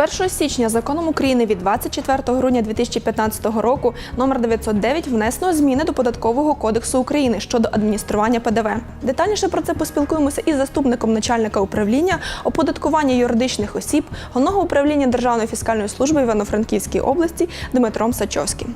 1 січня законом України від 24 грудня 2015 року номер 909 внесено зміни до податкового кодексу України щодо адміністрування ПДВ. Детальніше про це поспілкуємося із заступником начальника управління оподаткування юридичних осіб головного управління Державної фіскальної служби Івано-Франківській області Дмитром Сачовським.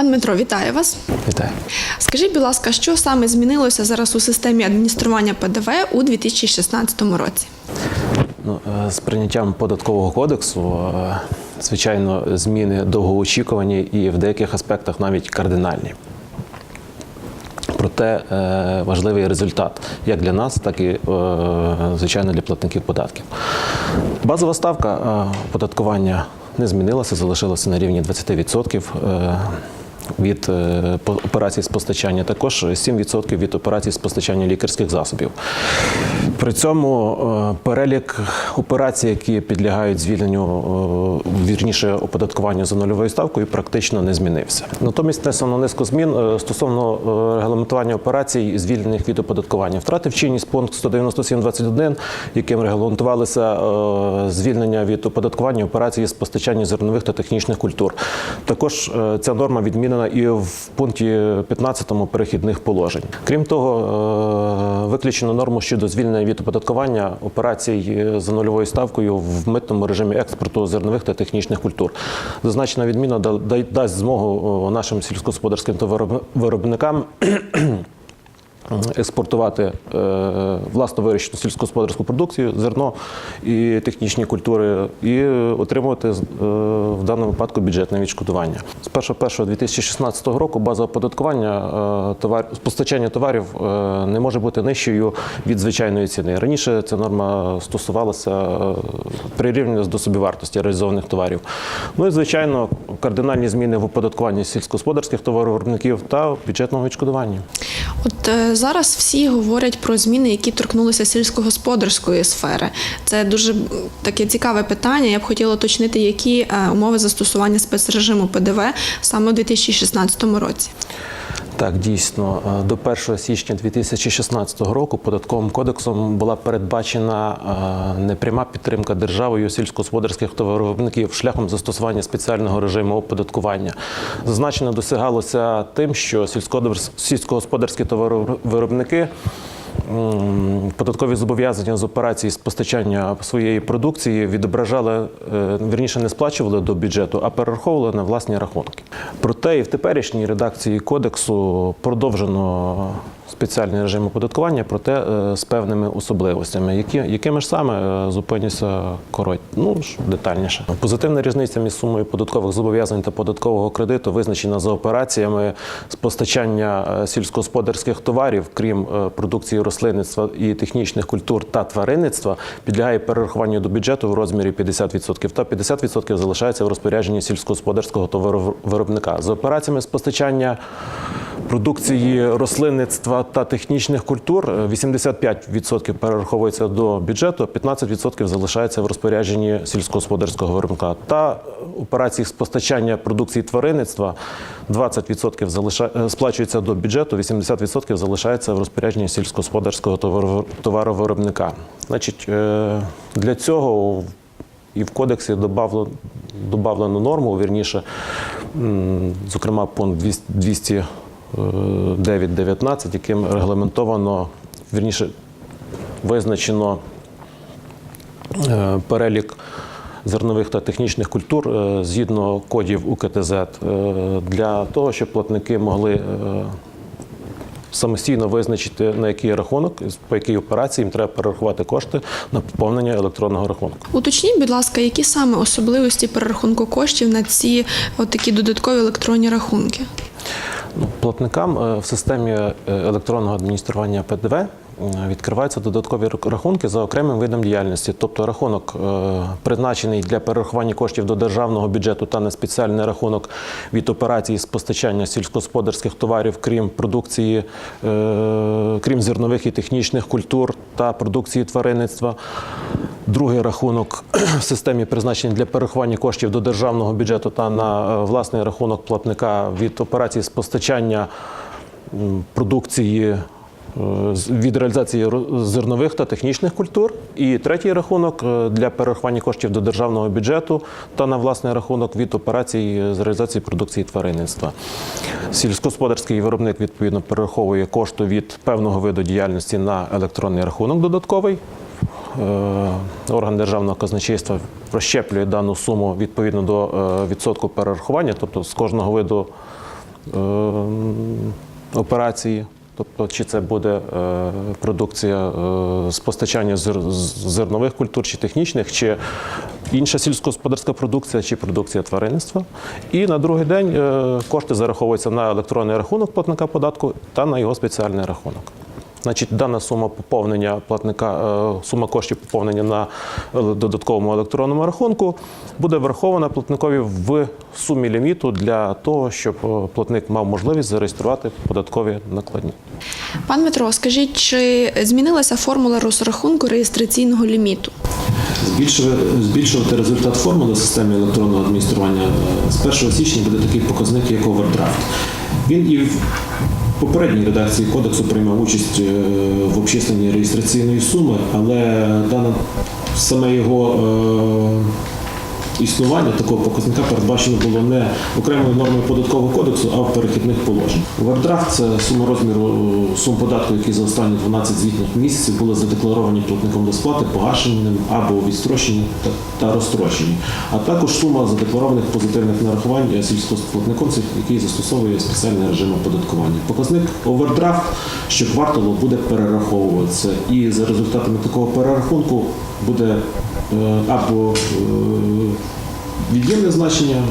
Пан Дмитро, вітаю вас. Вітаю. Скажіть, будь ласка, що саме змінилося зараз у системі адміністрування ПДВ у 2016 році? Ну, е, з прийняттям податкового кодексу, е, звичайно, зміни довгоочікувані і в деяких аспектах навіть кардинальні. Проте е, важливий результат як для нас, так і звичайно для платників податків. Базова ставка оподаткування не змінилася, залишилася на рівні 20%. Від е, операцій з постачання, також 7% від операцій з постачання лікарських засобів. При цьому е, перелік операцій, які підлягають звільненню, е, вірніше оподаткуванню за нульовою ставкою, практично не змінився. Натомість внесено низку змін стосовно регламентування операцій, звільнених від оподаткування. Втратив чинність пункт 197.21, яким регламентувалося е, звільнення від оподаткування операцій з постачання зернових та технічних культур. Також ця норма відмінена і в пункті 15 перехідних положень. Крім того, е, виключено норму щодо звільнення від оподаткування операцій е, за нульовою ставкою в митному режимі експорту зернових та технічних культур. Зазначена відміна да- да- дасть змогу нашим сільськогосподарським товаровиробникам експортувати е, власно вирощену сільськогосподарську продукцію, зерно і технічні культури, і отримувати е, в даному випадку бюджетне відшкодування. З 1.1.2016 року база оподаткування е, товар, постачання товарів не може бути нижчою від звичайної ціни. Раніше ця норма стосувалася прирівнювалася до собівартості реалізованих товарів. Ну і звичайно, кардинальні зміни в оподаткуванні сільськогосподарських товаровиробників та бюджетного відшкодування. От зараз всі говорять про зміни, які торкнулися сільськогосподарської сфери. Це дуже таке цікаве питання. Я б хотіла уточнити, які е, умови застосування спецрежиму ПДВ саме у 2016 році. Так, дійсно, е, до 1 січня 2016 року податковим кодексом була передбачена е, непряма підтримка державою сільськогосподарських товаровиробників шляхом застосування спеціального режиму оподаткування. Зазначено досягалося тим, що сільськогосподарс- сільськогосподарські товаровиробники податкові зобов'язання з операцій з постачання своєї продукції відображали, е, вірніше не сплачували до бюджету, а перераховували на власні рахунки. Проте і в теперішній редакції кодексу продовжено спеціальний режим оподаткування, проте е, з певними особливостями, які, якими ж саме е, зупинюся коротко, ну детальніше. Позитивна різниця між сумою податкових зобов'язань та податкового кредиту визначена за операціями з постачання е, сільськогосподарських товарів, крім продукції рослинництва і технічних культур та тваринництва, підлягає перерахуванню до бюджету в розмірі 50%, та 50% залишається в розпорядженні сільськогосподарського товаровиробника. За операціями з постачання продукції рослинництва та технічних культур е, 85% перераховується до бюджету, 15% залишається в розпорядженні сільськогосподарського виробника. Та операції з постачання продукції тваринництва 20% залиша... е, сплачується до бюджету, 80% залишається в розпорядженні сільськогосподарського товаровиробника. Значить, е, для цього і в кодексі добавлено, добавлено норму, вірніше, зокрема, пункт 200 9.19, яким регламентовано, вірніше, визначено е, перелік зернових та технічних культур е, згідно кодів УКТЗ е, для того, щоб платники могли е, самостійно визначити, на який рахунок, по якій операції їм треба перерахувати кошти на поповнення електронного рахунку. Уточніть, будь ласка, які саме особливості перерахунку коштів на ці от такі додаткові електронні рахунки? Платникам е, в системі е, електронного адміністрування ПДВ відкриваються додаткові рахунки за окремим видом діяльності. Тобто рахунок, е, призначений для перерахування коштів до державного бюджету та на спеціальний рахунок від операцій з постачання сільськогосподарських товарів, крім продукції, е, крім зернових і технічних культур та продукції тваринництва. Другий рахунок в системі призначений для перерахування коштів до державного бюджету та на е, власний рахунок платника від операцій з постачання продукції е, від реалізації зернових та технічних культур. І третій рахунок е, для перерахування коштів до державного бюджету та на власний рахунок від операцій з реалізації продукції тваринництва. Сільськогосподарський виробник відповідно перераховує кошти від певного виду діяльності на електронний рахунок додатковий. Е, Орган державного казначейства розщеплює дану суму відповідно до е, відсотку перерахування, тобто з кожного виду е, операції. Тобто, чи це буде е, продукція е, з постачання зернових культур чи технічних, чи інша сільськогосподарська продукція, чи продукція тваринництва. І на другий день е, кошти зараховуються на електронний рахунок платника податку та на його спеціальний рахунок. Значить, дана сума поповнення платника, е, сума коштів поповнення на е, додатковому електронному рахунку буде врахована платникові в сумі ліміту для того, щоб е, платник мав можливість зареєструвати податкові накладні. Пан Дмитро, скажіть, чи змінилася формула розрахунку реєстраційного ліміту? Збільшувати, результат формули в системі електронного адміністрування з 1 січня буде такий показник, як овердрафт. Він і в попередній редакції кодексу приймав участь е, в обчисленні реєстраційної суми, але дана саме його е, існування такого показника передбачено було не окремою нормою податкового кодексу, а в перехідних положень. Овердрафт це сума розміру сум податку, які за останні 12 звітних місяців були задекларовані платником до сплати, погашені ним або відстрочені та, розстрочені, а також сума задекларованих позитивних нарахувань сільськогосподарником, який застосовує спеціальний режим оподаткування. Показник овердрафт щокварталу буде перераховуватися, і за результатами такого перерахунку буде е, або е, від'ємне значення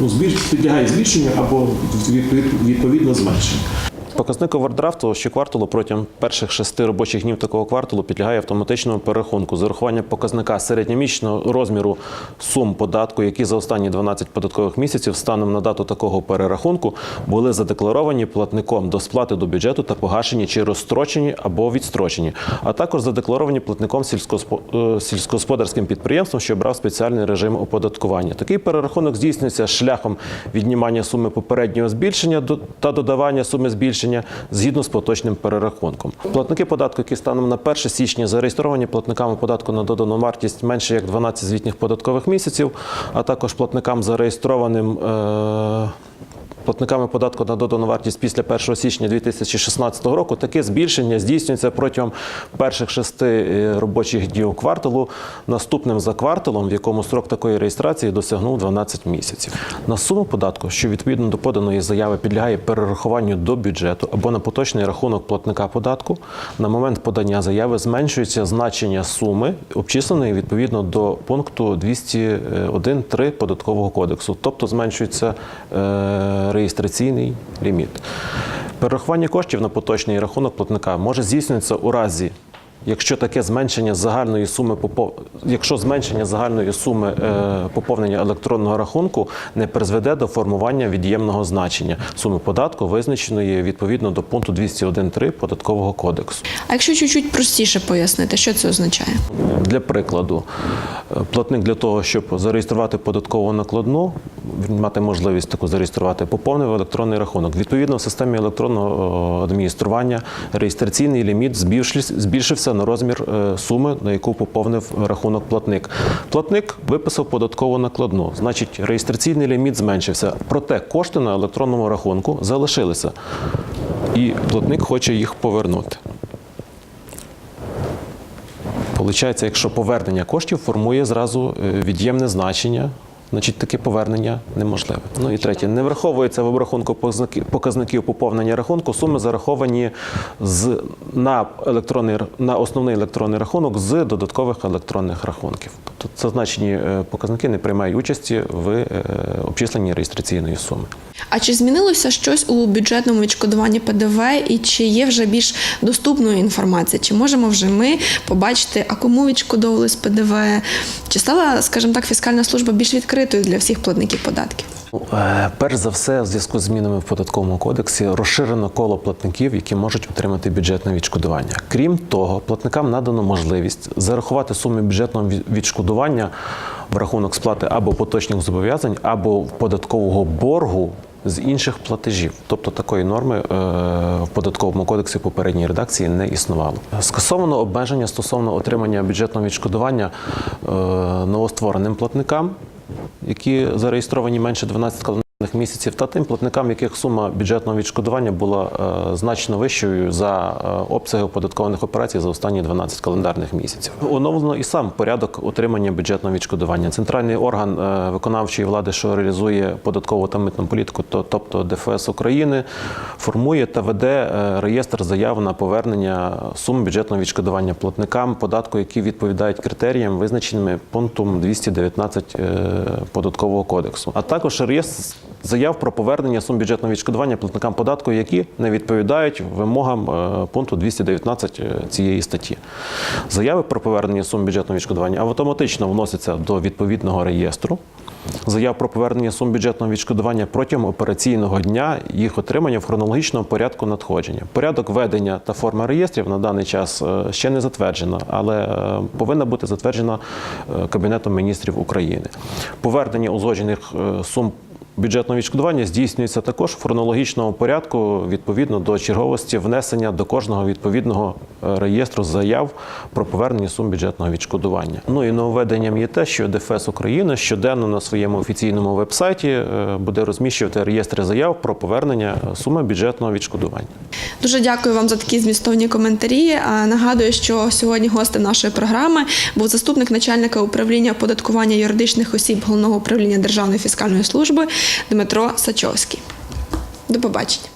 ну, підлягає збільшенню або відповідно зменшенню. Показник овердрафту щокварталу протягом перших шести робочих днів такого кварталу підлягає автоматичному перерахунку з урахуванням показника середньомісячного розміру сум податку, які за останні 12 податкових місяців станом на дату такого перерахунку були задекларовані платником до сплати до бюджету та погашені чи розстрочені або відстрочені, а також задекларовані платником е, сільськогосподарським підприємством, що брав спеціальний режим оподаткування. Такий перерахунок здійснюється шляхом віднімання суми попереднього збільшення та додавання суми збільшення згідно з поточним перерахунком. Платники податку, які станом на 1 січня зареєстровані платниками податку на додану вартість менше як 12 звітних податкових місяців, а також платникам зареєстрованим. Е- Платниками податку на додану вартість після 1 січня 2016 року. Таке збільшення здійснюється протягом перших шести е, робочих днів кварталу, наступним за кварталом, в якому срок такої реєстрації досягнув 12 місяців. На суму податку, що відповідно до поданої заяви підлягає перерахуванню до бюджету або на поточний рахунок платника податку, на момент подання заяви зменшується значення суми, обчисленої відповідно до пункту 201.3 податкового кодексу, тобто зменшується е, реєстраційний ліміт. Перерахування коштів на поточний рахунок платника може здійснюватися у разі. Якщо таке зменшення загальної суми якщо зменшення загальної суми е, поповнення електронного рахунку не призведе до формування від'ємного значення суми податку, визначеної відповідно до пункту 201.3 податкового кодексу. А якщо чуть-чуть простіше пояснити, що це означає? Для прикладу, е, платник для того, щоб зареєструвати податкову накладну, він мати можливість таку зареєструвати, поповнив електронний рахунок. Відповідно, в системі електронного е, адміністрування реєстраційний ліміт збільшився- на розмір е, суми, на яку поповнив рахунок платник. Платник виписав податкову накладну, значить реєстраційний ліміт зменшився. Проте кошти на електронному рахунку залишилися, і платник хоче їх повернути. Получається, якщо повернення коштів формує зразу е, від'ємне значення, значить таке повернення неможливе. Ну і третє, не враховується в обрахунку показників поповнення рахунку. Суми зараховані з на електронний на основний електронний рахунок з додаткових електронних рахунків. Тобто зазначені е, показники не приймають участі в е, обчисленні реєстраційної суми. А чи змінилося щось у бюджетному відшкодуванні ПДВ і чи є вже більш доступною інформація? Чи можемо вже ми побачити, а кому відшкодовувалось ПДВ? Чи стала, скажімо так, фіскальна служба більш відкритою для всіх платників податків? Е, Перш за все, в зв'язку з змінами в податковому кодексі розширено коло платників, які можуть отримати бюджетне відшкодування. Крім того, платникам надано можливість зарахувати суми бюджетного відшкодування в рахунок сплати або поточних зобов'язань, або податкового боргу з інших платежів. Тобто такої норми е, в податковому кодексі попередньої редакції не існувало. Скасовано обмеження стосовно отримання бюджетного відшкодування е, новоствореним платникам, які зареєстровані менше 12 календарних місяців, та тим платникам, яких сума бюджетного відшкодування була е, значно вищою за е, обсяги оподаткованих операцій за останні 12 календарних місяців. Оновлено і сам порядок отримання бюджетного відшкодування. Центральний орган е, виконавчої влади, що реалізує податкову та митну політику, то, тобто ДФС України, формує та веде реєстр заяв на повернення сум бюджетного відшкодування платникам податку, які відповідають критеріям, визначеними пунктом 219 е, податкового кодексу, а також реєстр заяв про повернення сум бюджетного відшкодування платникам податку, які не відповідають вимогам е, пункту 219 цієї статті. Заяви про повернення сум бюджетного відшкодування автоматично вносяться до відповідного реєстру. Заяв про повернення сум бюджетного відшкодування протягом операційного дня їх отримання в хронологічному порядку надходження. Порядок ведення та форма реєстрів на даний час е, ще не затверджена, але е, повинна бути затверджена е, Кабінетом міністрів України. Повернення узгоджених е, сум Бюджетне відшкодування здійснюється також в хронологічному порядку відповідно до черговості внесення до кожного відповідного е, реєстру заяв про повернення сум бюджетного відшкодування. Ну і нововведенням є те, що ДФС України щоденно на своєму офіційному вебсайті е, буде розміщувати реєстри заяв про повернення е, суми бюджетного відшкодування. Дуже дякую вам за такі змістовні коментарі. Нагадую, що сьогодні гостем нашої програми був заступник начальника управління оподаткування юридичних осіб головного управління Державної фіскальної служби Дмитро Сачовський. До побачення.